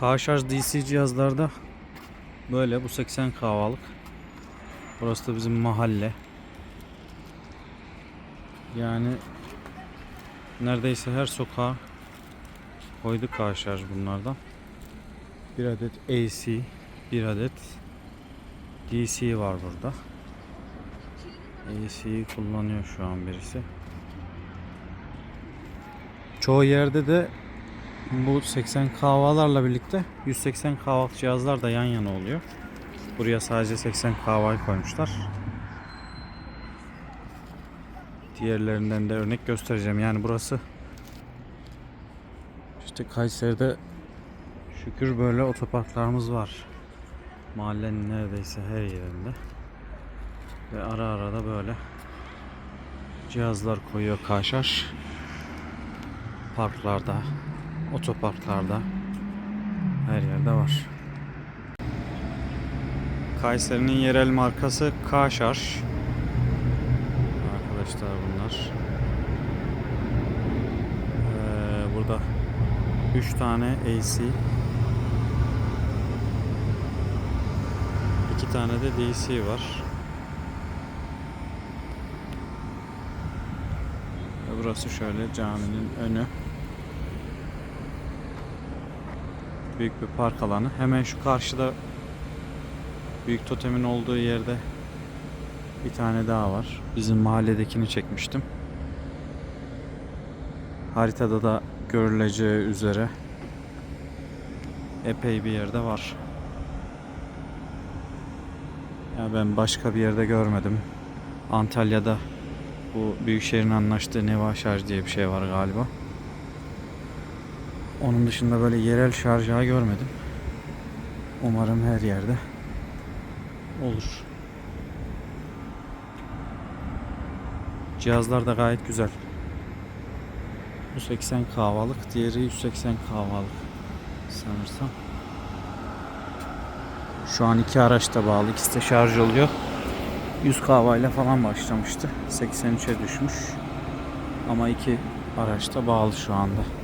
K-Şarj DC cihazlarda böyle bu 80 kahvalık. Burası da bizim mahalle. Yani neredeyse her sokağa koyduk K-Şarj bunlardan. Bir adet AC, bir adet DC var burada. AC'yi kullanıyor şu an birisi. Çoğu yerde de bu 80 kahvalarla birlikte 180 kahvalık cihazlar da yan yana oluyor. Buraya sadece 80 kahvayı koymuşlar. Diğerlerinden de örnek göstereceğim. Yani burası işte Kayseri'de şükür böyle otoparklarımız var. Mahallenin neredeyse her yerinde. Ve ara ara da böyle cihazlar koyuyor Kaşar. Parklarda, otoparklarda her yerde var. Kayseri'nin yerel markası Kaşar. Arkadaşlar bunlar. Ee, burada 3 tane AC 2 tane de DC var. Burası şöyle caminin önü. Büyük bir park alanı. Hemen şu karşıda büyük totemin olduğu yerde bir tane daha var. Bizim mahalledekini çekmiştim. Haritada da görüleceği üzere epey bir yerde var. Ya ben başka bir yerde görmedim. Antalya'da bu Büyükşehir'in anlaştığı Neva Şarj diye bir şey var galiba. Onun dışında böyle yerel şarj görmedim. Umarım her yerde olur. Cihazlar da gayet güzel. Bu 80 kahvalık, diğeri 180 kahvalık sanırsam. Şu an iki araç da bağlı. İkisi de şarj oluyor. 100 kahvayla falan başlamıştı. 83'e düşmüş. Ama iki araç da bağlı şu anda.